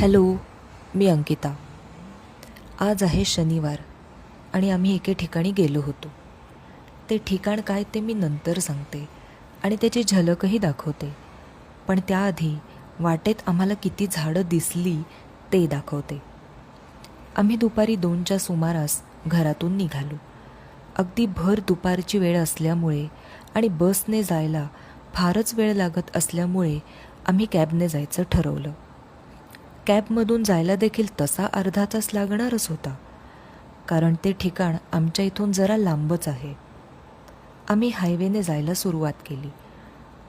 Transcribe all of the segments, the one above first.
Hello मी अंकिता. आज आहे शनिवार आणि आम्ही एके ठिकाणी गेलो होतो. ते ठिकाण काय ते मी नंतर सांगते आणि त्याची झलकही दाखवते. पण त्याआधी वाटेत आम्हाला किती झाडं दिसली ते दाखवते. आम्ही दुपारी दोनच्या सुमारास घरातून निघालो. अगदी भर दुपारची वेळ असल्यामुळे आणि बसने जायला फारच वेळ लागत असल्यामुळे आम्ही कॅबने जायचं ठरवलं. कॅबमधून जायला देखील तसा अर्धा तास लागणारच होता. कारण ते ठिकाण आमच्या इथून जरा लांबच आहे. आम्ही हायवेने जायला सुरुवात केली.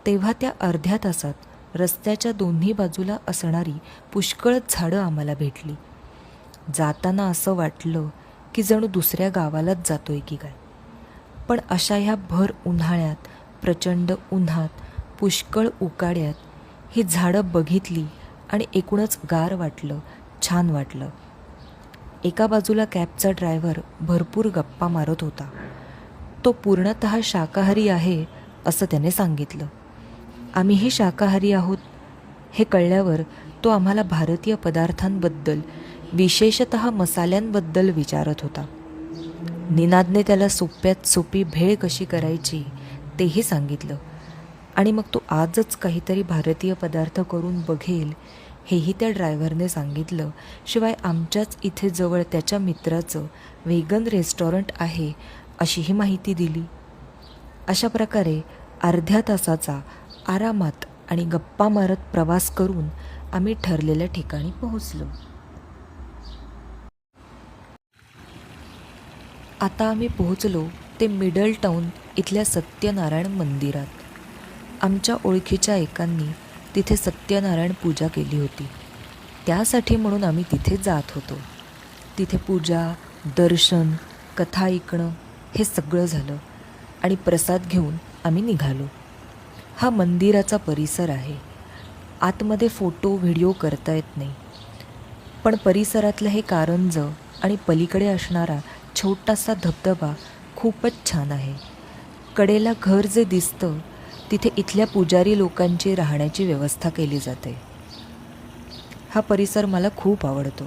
तेव्हा त्या अर्ध्या तासात रस्त्याच्या दोन्ही बाजूला असणारी पुष्कळच झाडं आम्हाला भेटली. जाताना असं वाटलं की जणू दुसऱ्या गावालाच जातोय की काय. पण अशा ह्या भर उन्हाळ्यात प्रचंड उन्हात पुष्कळ उकाड्यात ही झाडं बघितली आणि एकूणच गार वाटलं छान वाटलं. एका बाजूला कॅबचा ड्रायव्हर भरपूर गप्पा मारत होता. तो पूर्णत शाकाहारी आहे असं त्याने सांगितलं. आम्हीही शाकाहारी आहोत. हे कळल्यावर तो आम्हाला भारतीय पदार्थांबद्दल विशेषत मसाल्यांबद्दल विचारत होता. निनादने त्याला सोप्यात सोपी भेळ कशी करायची तेही सांगितलं. आणि मग तो आजच काहीतरी भारतीय पदार्थ करून बघेल हेही त्या ड्रायव्हरने सांगितलं. शिवाय आमच्याच इथे जवळ त्याच्या मित्राचं वेगन रेस्टॉरंट आहे अशीही माहिती दिली. अशा प्रकारे अर्ध्या तासाचा आरामात आणि गप्पा मारत प्रवास करून आम्ही ठरलेल्या ठिकाणी पोहोचलो. आता आम्ही पोहोचलो ते मिडल टाऊन इथल्या सत्यनारायण मंदिरात. आमच्या ओळखीच्या एकांनी तिथे सत्यनारायण पूजा केली होती. त्यासाठी म्हणून आम्ही तिथे जात होतो. तिथे पूजा दर्शन कथा ऐकणं हे सगळं झालं आणि प्रसाद घेऊन आम्ही निघालो. हा मंदिराचा परिसर आहे. आतमध्ये फोटो व्हिडिओ करता येत नाही. पण परिसरातलं हे कारंज आणि पलीकडे असणारा छोटासा धबधबा खूपच छान आहे. कडेला घर जे दिसतं तिथे इथल्या पुजारी लोकांची राहण्याची व्यवस्था केली जाते. हा परिसर मला खूप आवडतो.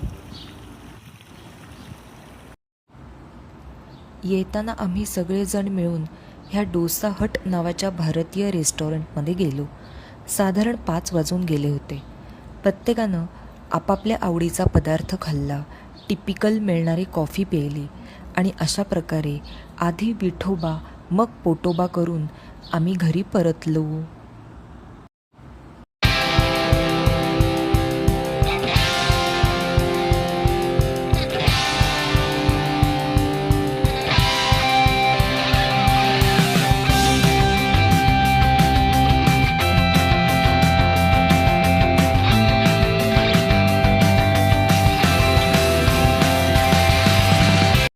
येताना आम्ही सगळेजण मिळून ह्या डोसा हट नावाच्या भारतीय रेस्टॉरंटमध्ये गेलो. साधारण पाच वाजून गेले होते. प्रत्येकानं आपापल्या आवडीचा पदार्थ खाल्ला टिपिकल मिळणारी कॉफी प्यायली आणि अशा प्रकारे आधी विठोबा मग पोटोबा करून आम्ही घरी परतलो.